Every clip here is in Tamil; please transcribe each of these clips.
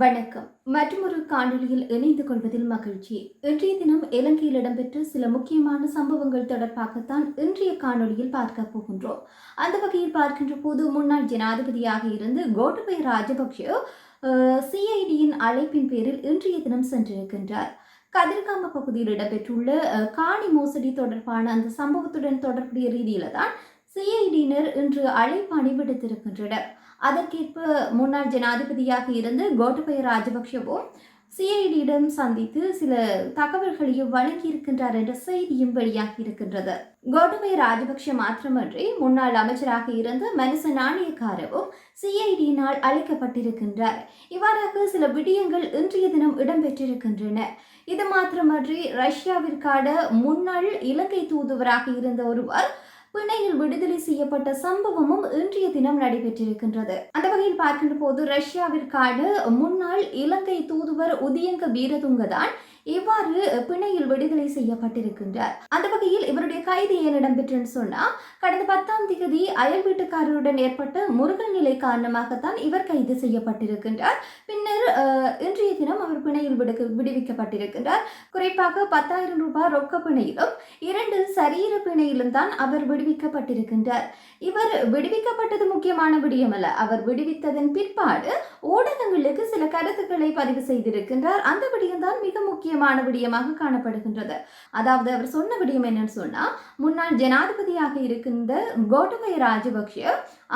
வணக்கம். மற்றொரு காணொளியில் இணைந்து கொள்வதில் மகிழ்ச்சி. இன்றைய தினம் இலங்கையில் இடம்பெற்ற சில முக்கியமான சம்பவங்கள் தொடர்பாகத்தான் இன்றைய காணொளியில் பார்க்க போகின்றோம். அந்த வகையில் பார்க்கின்ற போது முன்னாள் ஜனாதிபதியாக இருந்து கோட்டபய ராஜபக்ஷ சிஐடியின் அழைப்பின் பேரில் இன்றைய தினம் சென்றிருக்கின்றார். கதிர்காம பகுதியில் இடம்பெற்றுள்ள காணி மோசடி தொடர்பான அந்த சம்பவத்துடன் தொடர்புடைய ரீதியில தான் சிஐடியினர் இன்று அழைப்பாணி விடுத்திருக்கின்றனர் அதற்கேற்ப முன்னாள் ஜனாதிபதியாக இருந்து கோட்டபய ராஜபக்ஷவும் சிஐடியிடம் சந்தித்து சில தகவல்களையும் வழங்கியிருக்கின்றார் என்ற செய்தியும் வெளியாகி இருக்கின்றது. கோட்டபய ராஜபக்ஷ மாத்திரமன்றி முன்னாள் அமைச்சராக இருந்த மனுச நாணயக்காரவும் சிஐடியினால் அழைக்கப்பட்டிருக்கின்றார். இவ்வாறாக சில விடயங்கள் இன்றைய தினம் இடம்பெற்றிருக்கின்றன. இது மாத்திரமன்றி ரஷ்யாவிற்கான முன்னாள் இலங்கை தூதுவராக இருந்த ஒருவர் பிணையில் விடுதலை செய்யப்பட்ட சம்பவமும் இன்றைய தினம் நடைபெற்றிருக்கின்றது. அந்த வகையில் பார்க்கின்ற போது ரஷ்யாவிற்கான முன்னாள் இலங்கை தூதுவர் உதியங்க வீரதுங்க தான் இவ்வாறு பிணையில் விடுதலை செய்யப்பட்டிருக்கின்றார்? அந்த வகையில் இவருடைய கைது ஏன் இடம்பெற்றுன்னு சொன்னா கடந்த பத்தாம் தேதி அயல் வீட்டுக்காரருடன் ஏற்பட்ட முருகல் நிலை காரணமாகத்தான் இவர் கைது செய்யப்பட்டிருக்கின்றார். பின்னர் இன்றைய தினம் அவர் பிணையில் விடுக்க விடுவிக்கப்பட்டிருக்கின்றார். குறிப்பாக பத்தாயிரம் ரூபாய் ரொக்க பிணையிலும் இரண்டு சரீர பிணையிலும் தான் அவர் விடுவிக்கப்பட்டிருக்கின்றார். இவர் விடுவிக்கப்பட்டது முக்கியமான விடயமல்ல. அவர் விடுவித்ததன் பிற்பாடு ஊடகங்களுக்கு சில கருத்துக்களை பதிவு செய்திருக்கின்றார். அந்த விடயம் தான் மிக முக்கியமான விடயமாக காணப்படுகின்றது. அதாவது அவர் சொன்ன விடயம் என்னன்னு சொன்னா முன்னாள் ஜனாதிபதியாக இருக்கின்ற கோட்டபய ராஜபக்ஷ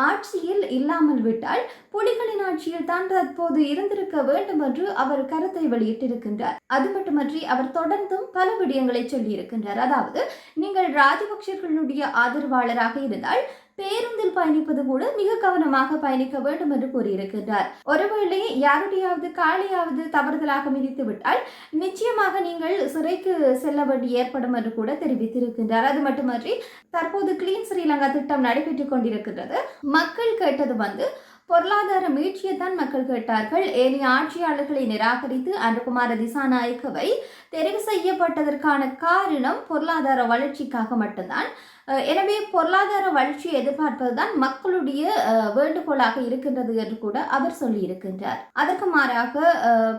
ஆட்சியில் இல்லாமல் விட்டால் புலிகளின் ஆட்சியில் தான் தற்போது இருந்திருக்க வேண்டும் என்று அவர் கருத்தை வெளியிட்டிருக்கின்றார். அது மட்டுமன்றி அவர் தொடர்ந்தும் பல விடயங்களை சொல்லியிருக்கின்றார். அதாவது நீங்கள் ராஜபக்சர்களுடைய ஆதரவாளராக இருந்தால் பேருந்தில் பயணிப்பது கூட மிக கவனமாக பயணிக்க வேண்டும் என்று கூறியிருக்கின்றார். ஒருவேளை யாருடையாவது காலையாவது தவறுதலாக மிதித்து விட்டால் நிச்சயமாக நீங்கள் சிறைக்கு செல்ல வேண்டி ஏற்படும் என்று கூட தெரிவித்திருக்கின்றார். அது மட்டுமன்றி தற்போது கிளீன் ஸ்ரீலங்கா திட்டம் நடைபெற்றுக் கொண்டிருக்கின்றது. மக்கள் கேட்டது வந்து பொருளாதார மீட்சியை தான் மக்கள் கேட்டார்கள். ஏனைய ஆட்சியாளர்களை நிராகரித்து அனுகுமார திசாநாயக்கவை தெரிவு செய்யப்பட்டதற்கான காரணம் பொருளாதார வளர்ச்சிக்காக மட்டும்தான். எனவே பொருளாதார வளர்ச்சியை எதிர்பார்ப்பதுதான் மக்களுடைய வேண்டுகோளாக இருக்கின்றது என்று கூட அவர் சொல்லியிருக்கின்றார். அதற்கு மாறாக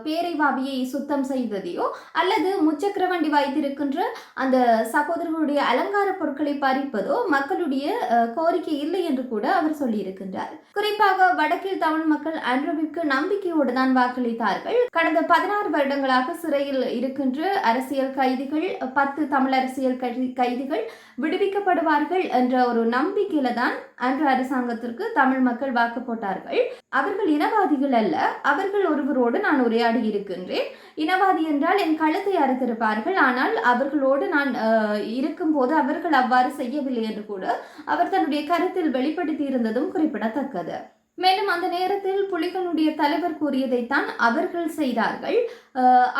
பேரைவாவியை சுத்தம் செய்வதையோ அல்லது முச்சக்கரவண்டி வைத்திருக்கின்ற அந்த சகோதரர்களுடைய அலங்கார பொருட்களை பறிப்பதோ மக்களுடைய கோரிக்கை இல்லை என்று கூட அவர் சொல்லியிருக்கின்றார். குறிப்பாக வடக்கில் தமிழ் மக்கள் அன்றவிற்கு நம்பிக்கையோடு தான் வாக்களித்தார்கள். கடந்த பதினாறு வருடங்களாக சிறையில் இருக்கின்ற அரசியல் கைதிகள் பத்து தமிழ் அரசியல் கை- கைதிகள் விடுவிக்கப்படுவார்கள் என்ற ஒரு நம்பிக்கையில தான் அன்று அரசாங்கத்திற்கு தமிழ் மக்கள் வாக்கு போட்டார்கள். அவர்கள் இனவாதிகள் அல்ல அவர்கள் ஒருவரோடு நான் உரையாடி இருக்கின்றேன். இனவாதி என்றால் என் கழுத்தை அறுத்திருப்பார்கள் ஆனால் அவர்களோடு நான் இருக்கும்போது அவர்கள் அவ்வாறு செய்யவில்லை என்று கூட அவர் தன்னுடைய கருத்தில் வெளிப்படுத்தி இருந்ததும் குறிப்பிடத்தக்கது. மேலும் அந்த நேரத்தில் புலிகளுடைய தலைவர் கூறியதைத்தான் அவர்கள் செய்தார்கள்.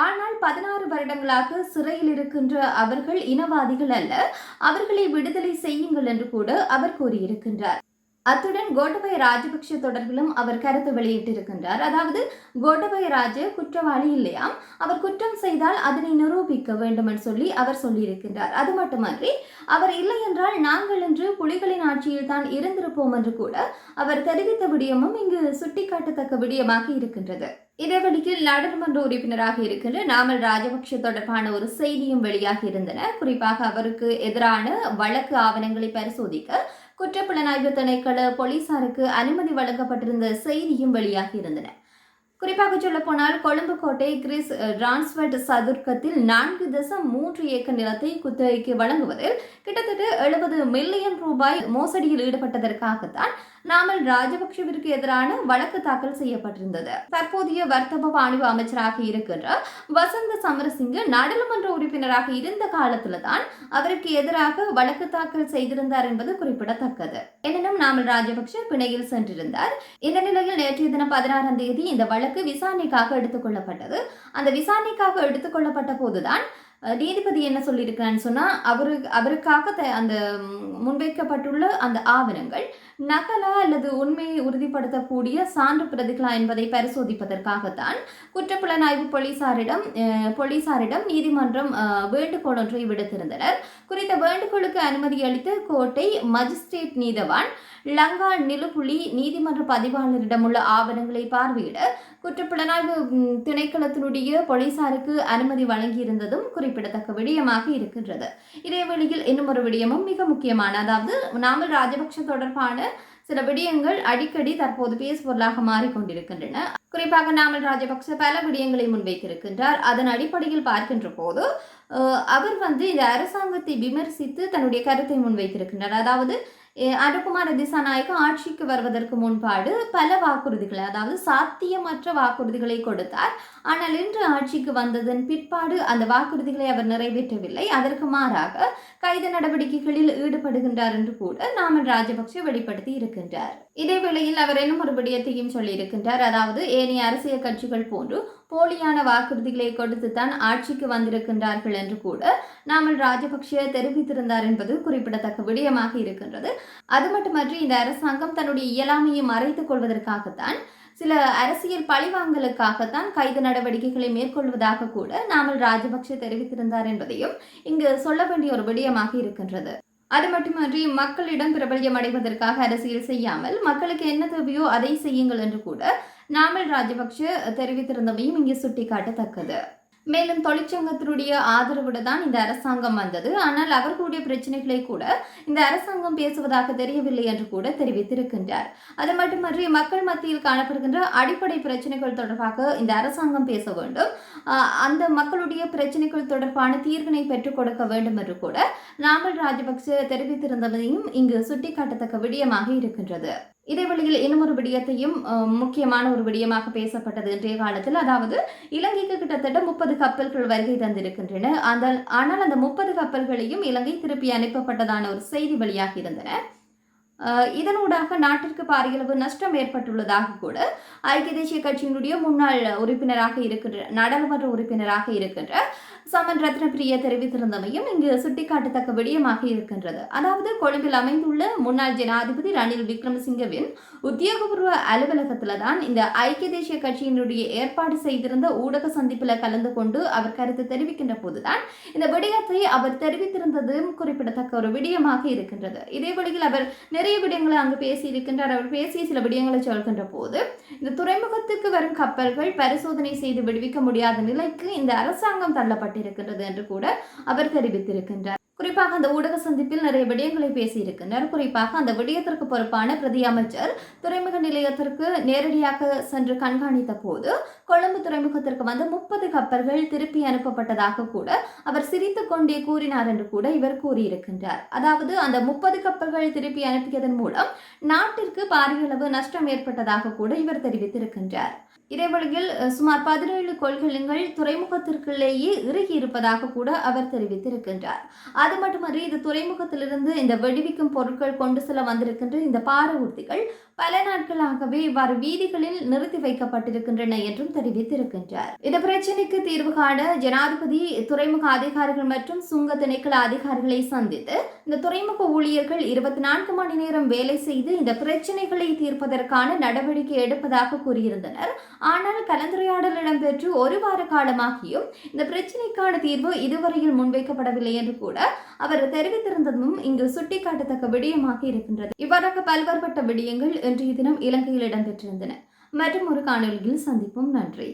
ஆனால் பதினாறு வருடங்களாக சிறையில் இருக்கின்ற அவர்கள் இனவாதிகள் அல்ல. அவர்களை விடுதலை செய்யுங்கள் என்று கூட அவர் கூறியிருக்கின்றார். அத்துடன் கோட்டபய ராஜபக்ஷ தொடர்பிலும் அவர் கருத்து வெளியிட்டிருக்கின்றார். அதாவது கோட்டபய ராஜ குற்றவாளி இல்லையாம். அவர் குற்றம் செய்தால் அதனை நிரூபிக்க வேண்டும் என்று சொல்லி அவர் சொல்லியிருக்கின்றார். அது மட்டுமன்றி அவர் இல்லை என்றால் நாங்கள் என்று புலிகளின் ஆட்சியில் தான் இருந்திருப்போம் என்று கூட அவர் தெரிவித்த விடயமும் இங்கு சுட்டிக்காட்டத்தக்க விடயமாக இருக்கின்றது. இதேவழியில் நாடாளுமன்ற உறுப்பினராக இருக்கின்ற நாமல் ராஜபக்ஷ தொடர்பான ஒரு செய்தியும் வெளியாகி இருந்தன. குறிப்பாக அவருக்கு எதிரான வழக்கு ஆவணங்களை பரிசோதிக்க குற்றப்புலனாய்வு திணைக்கள போலீசாருக்கு அனுமதி வழங்கப்பட்டிருந்த செய்தியும் வெளியாகி இருந்தன. குறிப்பாக சொல்ல போனால் கொழும்பு கோட்டை கிரிஸ் டிரான்ஸ்வர்ட் சதுர்க்கத்தில் நான்கு தசம் மூன்று ஏக்கர் நிலத்தை குத்தகைக்கு வழங்குவதில் கிட்டத்தட்ட எழுபது மில்லியன் ரூபாய் மோசடியில் ஈடுபட்டதற்காகத்தான் நாமல் ராஜபக்ஷவிற்கு எதிரான வழக்கு தாக்கல் செய்யப்பட்டிருந்தது. தற்போதைய வர்த்தக வாணிப அமைச்சராக இருக்கின்ற வசந்த சமரசிங்க நாடாளுமன்ற உறுப்பினராக இருந்த காலத்துல தான் அவருக்கு எதிராக வழக்கு தாக்கல் செய்திருந்தார் என்பது குறிப்பிடத்தக்கது. எனினும் நாமல் ராஜபக்ஷ பிணையில் சென்றிருந்தார். இந்த நிலையில் நேற்றைய தினம் பதினாறாம் தேதி இந்த வழக்கு விசாரணைக்காக எடுத்துக்கொள்ளப்பட்டது அந்த விசாரணைக்காக எடுத்துக்கொள்ளப்பட்ட போதுதான் நீதிபதி என்ன சொல்லியிருக்கிறான்னு சொன்னால் அவரு அவருக்காக த- அந்த முன்வைக்கப்பட்டுள்ள அந்த ஆவணங்கள் நகலா அல்லது உண்மையை உறுதிப்படுத்தக்கூடிய சான்று பிரதிகளா என்பதை பரிசோதிப்பதற்காகத்தான் குற்றப்புலனாய்வு போலீசாரிடம் போலீசாரிடம் நீதிமன்றம் வேண்டுகோள் ஒன்றை விடுத்திருந்தனர். குறித்த வேண்டுகோளுக்கு அனுமதி அளித்த கோட்டை மஜிஸ்ட்ரேட் நீதவான் லங்கா நிலுபுலி நீதிமன்ற பதிவாளரிடம் உள்ள ஆவணங்களை பார்வையிட குற்றப்புலனாய்வு திணைக்களத்தினுடைய போலீசாருக்கு அனுமதி வழங்கியிருந்ததும் குறிப்பிடத்தக்க விடயமாக இருக்கின்றது. இதேவேளையில் இன்னும் ஒரு விடயமும் மிக முக்கியமான அதாவது நாமல் ராஜபக்ஷ தொடர்பான சில விடயங்கள் அடிக்கடி தற்போது பேசுபொருளாக மாறிக்கொண்டிருக்கின்றன. குறிப்பாக நாமல் ராஜபக்ச பல விடயங்களை முன்வைத்திருக்கின்றார். அதன் அடிப்படையில் பார்க்கின்ற போது அவர் வந்து இந்த அரசாங்கத்தை விமர்சித்து தன்னுடைய கருத்தை முன்வைத்திருக்கின்றார் அதாவது அனுகுமார திசாநாயகம் ஆட்சிக்கு வருவதற்கு முன்பாடு பல வாக்குறுதிகளை அதாவது சாத்தியமற்ற வாக்குறுதிகளை கொடுத்தார். ஆனால் இன்று ஆட்சிக்கு வந்ததன் பிற்பாடு அந்த வாக்குறுதிகளை அவர் நிறைவேற்றவில்லை. அதற்கு மாறாக கைது நடவடிக்கைகளில் ஈடுபடுகின்றார் என்று கூட நாமல் ராஜபக்சே வெளிப்படுத்தி இருக்கின்றார். இதேவேளையில் அவர் இன்னும் ஒரு விடயத்தையும் சொல்லியிருக்கின்றார். அதாவது ஏனைய அரசியல் கட்சிகள் போன்று போலியான வாக்குறுதிகளை கொடுத்துத்தான் ஆட்சிக்கு வந்திருக்கின்றார்கள் என்று கூட நாமல் ராஜபக்ஷ தெரிவித்திருந்தார் என்பது குறிப்பிடத்தக்க விடயமாக இருக்கின்றது. அது மட்டுமன்றி இந்த அரசாங்கம் தன்னுடைய இயலாமையை மறைத்துக் கொள்வதற்காகத்தான் சில அரசியல் பழிவாங்கலுக்காகத்தான் கைது நடவடிக்கைகளை மேற்கொள்வதாக கூட நாமல் ராஜபக்ஷ தெரிவித்திருந்தார் என்பதையும் இங்கு சொல்ல வேண்டிய ஒரு விடயமாக இருக்கின்றது. அது மட்டுமன்றி மக்களிடம் பிரபல்யம் அடைவதற்காக அரசியல் செய்யாமல் மக்களுக்கு என்ன தேவையோ அதை செய்யுங்கள் என்று கூட நாமல் ராஜபக்ஷ தெரிவித்திருந்தமையும் இங்கே சுட்டிக்காட்டத்தக்கது. மேலும் தொழிற்சங்கத்தினுடைய ஆதரவுடன் தான் இந்த அரசாங்கம் வந்தது. ஆனால் அவர்களுடைய பிரச்சனைகளை கூட இந்த அரசாங்கம் பேசுவதாக தெரியவில்லை என்று கூட தெரிவித்திருக்கின்றார். அது மட்டுமன்றி மக்கள் மத்தியில் காணப்படுகின்ற அடிப்படை பிரச்சனைகள் தொடர்பாக இந்த அரசாங்கம் பேச வேண்டும். அந்த மக்களுடைய பிரச்சனைகள் தொடர்பான தீர்வினை பெற்றுக் கொடுக்க வேண்டும் என்று கூட நாமல் ராஜபக்சே தெரிவித்திருந்ததையும் இங்கு சுட்டிக்காட்டத்தக்க விடயமாக இருக்கின்றது. இதே வழியில் இன்னும் ஒரு விடயத்தையும் முக்கியமான ஒரு விடயமாக பேசப்பட்டது இன்றைய காலத்தில். அதாவது இலங்கைக்கு கிட்டத்தட்ட முப்பது கப்பல்கள் வருகை தந்திருக்கின்றன. அந்த ஆனால் அந்த முப்பது கப்பல்களையும் இலங்கை திருப்பி அனுப்பப்பட்டதான ஒரு செய்தி வெளியாக இருந்தன. இதனூடாக நாட்டிற்கு பாரியளவு நஷ்டம் ஏற்பட்டுள்ளதாக கூட ஐக்கிய தேசிய கட்சியினுடைய முன்னாள் உறுப்பினராக இருக்கின்ற நாடாளுமன்ற உறுப்பினராக இருக்கின்ற சமன் ரத்னபிரியா தெரிவித்திருந்தமையும் இங்கு சுட்டிக்காட்டத்தக்க விடயமாக இருக்கின்றது. அதாவது கொழும்பில் அமைந்துள்ள முன்னாள் ஜனாதிபதி ரணில் விக்ரமசிங்கவின் உத்தியோகபூர்வ அலுவலகத்தில் தான் இந்த ஐக்கிய தேசிய கட்சியினுடைய ஏற்பாடு செய்திருந்த ஊடக சந்திப்பில் கலந்து கொண்டு அவர் கருத்து தெரிவிக்கின்ற போதுதான் இந்த விடயத்தை அவர் தெரிவித்திருந்ததும் குறிப்பிடத்தக்க ஒரு விடயமாக இருக்கின்றது. இதே வழியில் அவர் நிறைய விடயங்களை அங்கு பேசி இருக்கின்றார். அவர் பேசிய சில விடயங்களை சொல்கின்ற போது இந்த துறைமுகத்துக்கு வரும் கப்பல்கள் பரிசோதனை செய்து விடுவிக்க முடியாத நிலைக்கு இந்த அரசாங்கம் தள்ளப்பட்டிருக்கின்றது என்று கூட அவர் தெரிவித்திருக்கின்றார். குறிப்பாக அந்த ஊடக சந்திப்பில் நிறைய விடயங்களை பேசியிருக்கின்றனர் குறிப்பாக அந்த விடயத்திற்கு பொறுப்பான பிரதி அமைச்சர் துறைமுக நிலையத்திற்கு நேரடியாக சென்று கண்காணித்த போது கொழும்பு துறைமுகத்திற்கு வந்து முப்பது கப்பல்கள் திருப்பி அனுப்பப்பட்டதாக கூட அவர் சிரித்து கொண்டே கூறினார் என்று கூட இவர் கூறியிருக்கின்றார். அதாவது அந்த முப்பது கப்பல்கள் திருப்பி அனுப்பியதன் மூலம் நாட்டிற்கு பாரியளவு நஷ்டம் ஏற்பட்டதாக கூட இவர் தெரிவித்திருக்கின்றார். இதேவழியில் சுமார் பதினேழு கொள்கலங்கள் துறைமுகத்திற்குள்ளேயே இறுகி இருப்பதாக கூட அவர் தெரிவித்திருக்கின்றார். அது மட்டுமன்றி இது துறைமுகத்திலிருந்து இந்த வெடிவிக்கும் பொருட்கள் கொண்டு செல்ல வந்திருக்கின்ற இந்த பார ஊர்திகள் பல நாட்களாகவே இவ்வாறு வீதிகளில் நிறுத்தி வைக்கப்பட்டிருக்கின்றன என்றும் தெரிவித்திருக்கின்றார். இந்த பிரச்சினைக்கு தீர்வு காண ஜனாதிபதி துறைமுக அதிகாரிகள் மற்றும் சுங்க திணைக்கள அதிகாரிகளை சந்தித்து இந்த துறைமுக ஊழியர்கள் இருபத்தி நான்கு மணி நேரம் வேலை செய்து இந்த பிரச்சனைகளை தீர்ப்பதற்கான நடவடிக்கை எடுப்பதாக கூறியிருந்தனர். ஆனால் கலந்துரையாடல் இடம்பெற்று ஒரு வார காலமாகியும் இந்த பிரச்சினைக்கான தீர்வு இதுவரையில் முன்வைக்கப்படவில்லை என்று கூட அவர் தெரிவித்திருந்ததும் இங்கு சுட்டிக்காட்டத்தக்க விடயமாக இருக்கின்றது. இவ்வாறாக பல்வேறுபட்ட விடயங்கள் இன்றைய தினம் இலங்கையில் இடம்பெற்றிருந்தன. மற்றும் ஒரு காணொலியில் சந்திப்போம். நன்றி.